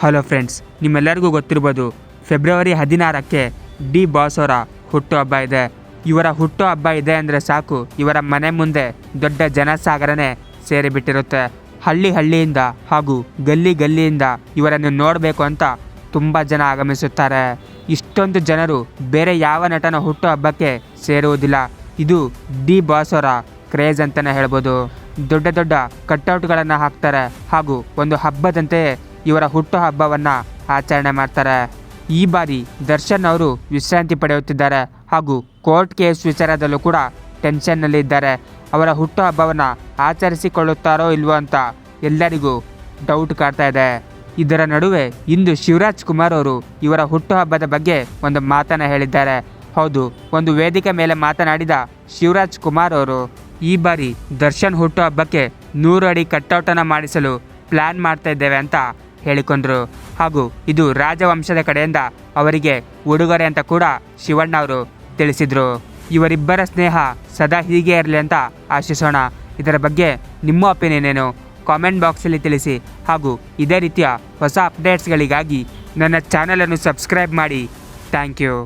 Hello friends ನಿಮ್ಮೆಲ್ಲರಿಗೂ ಗೊತ್ತಿರ್ಬೋದು February ಹದಿನಾರಕ್ಕೆ D boss ಅವರ ಹುಟ್ಟುಹಬ್ಬ ಇದೆ. ಇವರ ಹುಟ್ಟುಹಬ್ಬ ಇದೆ ಅಂದರೆ ಸಾಕು, ಇವರ ಮನೆ ಮುಂದೆ ದೊಡ್ಡ ಜನಸಾಗರನೇ ಸೇರಿಬಿಟ್ಟಿರುತ್ತೆ. ಹಳ್ಳಿ ಹಳ್ಳಿಯಿಂದ ಹಾಗೂ ಗಲ್ಲಿ ಗಲ್ಲಿಯಿಂದ ಇವರನ್ನು ನೋಡಬೇಕು ಅಂತ ತುಂಬ ಜನ ಆಗಮಿಸುತ್ತಾರೆ. ಇಷ್ಟೊಂದು ಜನರು ಬೇರೆ ಯಾವ ನಟನ ಹುಟ್ಟುಹಬ್ಬಕ್ಕೆ ಸೇರುವುದಿಲ್ಲ. ಇದು ಡಿ ಬಾಸ್ ಅವರ ಕ್ರೇಜ್ ಅಂತಲೇ ಹೇಳ್ಬೋದು. ದೊಡ್ಡ ದೊಡ್ಡ ಕಟ್ಔಟ್ಗಳನ್ನು ಹಾಕ್ತಾರೆ ಹಾಗೂ ಒಂದು ಹಬ್ಬದಂತೆಯೇ ಇವರ ಹುಟ್ಟುಹಬ್ಬವನ್ನು ಆಚರಣೆ ಮಾಡ್ತಾರೆ. ಈ ಬಾರಿ ದರ್ಶನ್ ಅವರು ವಿಶ್ರಾಂತಿ ಪಡೆಯುತ್ತಿದ್ದಾರೆ ಹಾಗೂ ಕೋರ್ಟ್ ಕೇಸ್ ವಿಚಾರದಲ್ಲೂ ಕೂಡ ಟೆನ್ಷನ್ನಲ್ಲಿ ಇದ್ದಾರೆ. ಅವರ ಹುಟ್ಟುಹಬ್ಬವನ್ನು ಆಚರಿಸಿಕೊಳ್ಳುತ್ತಾರೋ ಇಲ್ವೋ ಅಂತ ಎಲ್ಲರಿಗೂ ಡೌಟ್ ಕಾಡ್ತಾ ಇದೆ. ಇದರ ನಡುವೆ ಇಂದು ಶಿವರಾಜ್ ಕುಮಾರ್ ಅವರು ಇವರ ಹುಟ್ಟುಹಬ್ಬದ ಬಗ್ಗೆ ಒಂದು ಮಾತನ್ನು ಹೇಳಿದ್ದಾರೆ. ಹೌದು, ಒಂದು ವೇದಿಕೆ ಮೇಲೆ ಮಾತನಾಡಿದ ಶಿವರಾಜ್ ಕುಮಾರ್ ಅವರು, ಈ ಬಾರಿ ದರ್ಶನ್ ಹುಟ್ಟುಹಬ್ಬಕ್ಕೆ ನೂರು ಅಡಿ ಕಟ್ಔಟನ್ನು ಮಾಡಿಸಲು ಪ್ಲ್ಯಾನ್ ಮಾಡ್ತಾ ಇದ್ದೇವೆ ಅಂತ ಹೇಳಿಕೊಂಡ್ರು. ಹಾಗೂ ಇದು ರಾಜವಂಶದ ಕಡೆಯಿಂದ ಅವರಿಗೆ ಉಡುಗೊರೆ ಅಂತ ಕೂಡ ಶಿವಣ್ಣ ಅವರು ತಿಳಿಸಿದರು. ಇವರಿಬ್ಬರ ಸ್ನೇಹ ಸದಾ ಹೀಗೆ ಇರಲಿ ಅಂತ ಆಶಿಸೋಣ. ಇದರ ಬಗ್ಗೆ ನಿಮ್ಮ ಒಪಿನಿಯನ್ ಏನು? ಕಾಮೆಂಟ್ ಬಾಕ್ಸಲ್ಲಿ ತಿಳಿಸಿ. ಹಾಗೂ ಇದೇ ರೀತಿಯ ಹೊಸ ಅಪ್ಡೇಟ್ಸ್ಗಳಿಗಾಗಿ ನನ್ನ ಚಾನಲನ್ನು ಸಬ್ಸ್ಕ್ರೈಬ್ ಮಾಡಿ. Thank you